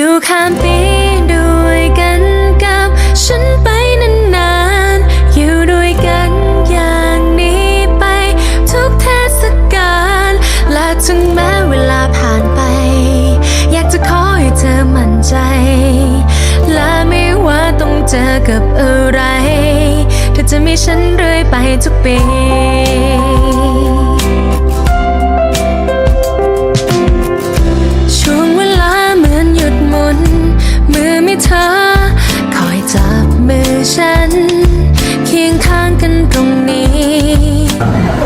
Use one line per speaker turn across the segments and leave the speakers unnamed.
อยู่ข้ามปีด้วยกันกับฉันไปนานๆ อยู่ด้วยกันอย่างนี้ไป ทุกเทศกาลและถึงแม้เวลาผ่านไป อยากจะขอให้เธอมั่นใจ และไม่ว่าต้องเจอกับอะไร เธอจะมีฉันเรื่อยไปทุกปี ฉัน เคียงข้างกันตรงนี้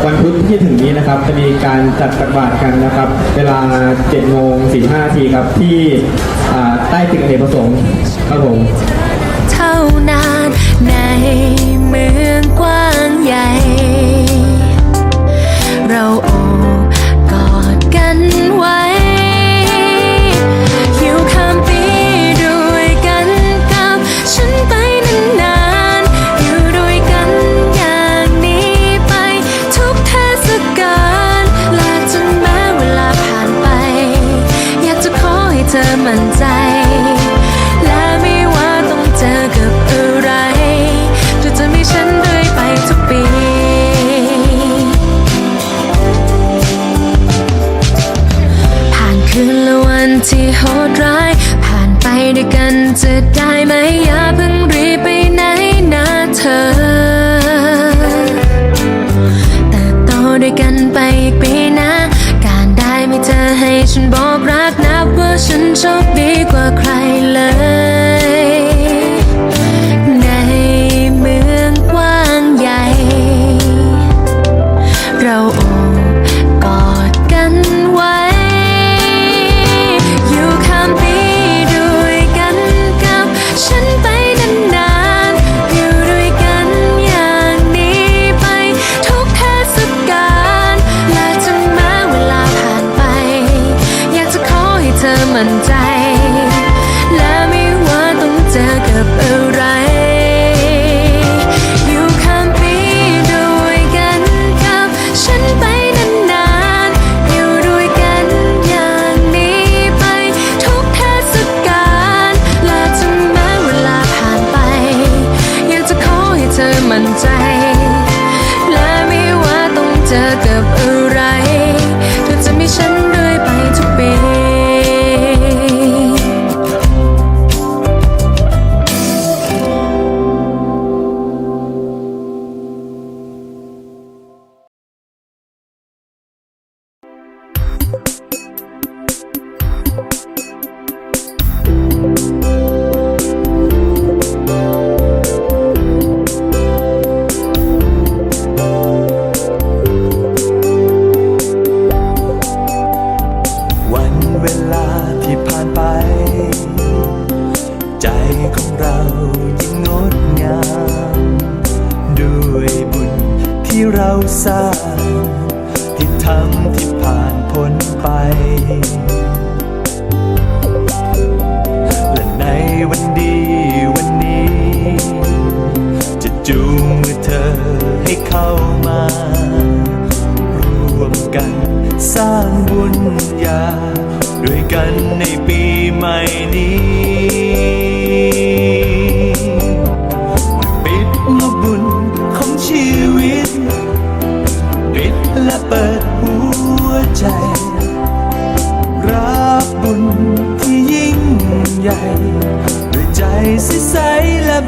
วันพุธที่ถึงนี้นะครับจะมีการจัดตักบาทกันนะครับ เวลา7โมง45นาทีครับที่ใต้ตึกอเนกประสงค์ครับผม
เท่านานใน quá cry ั่นใจ และไม่ว่าต้องเจอกับอะไร เรา
สร้างที่ทำที่ผ่านพ้นไป และในวันดีวันนี้ จะจูงมือเธอให้เข้ามารวมกันสร้างบุญญา ด้วยกันในปีใหม่นี้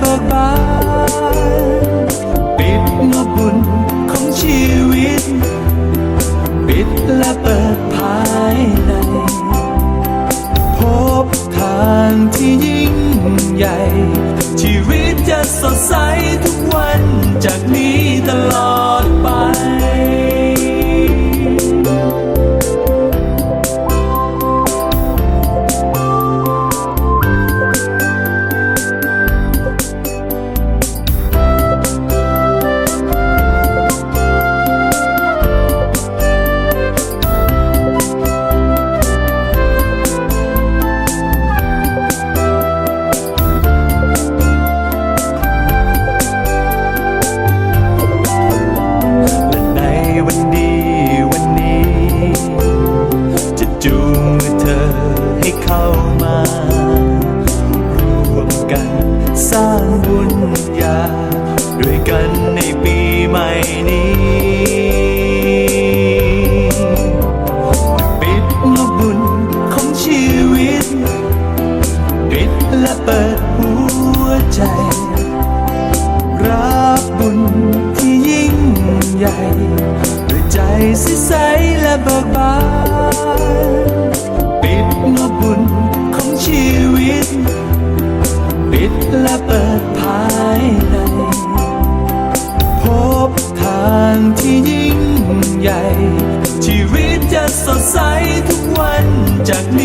book. ด้ใจใสและเบิกบานปิดงบบุญของชีวิต ปิดและเปิดภายในพบทางที่ยิ่งใหญ่ ชีวิตจะสดใสทุกวันจากนี้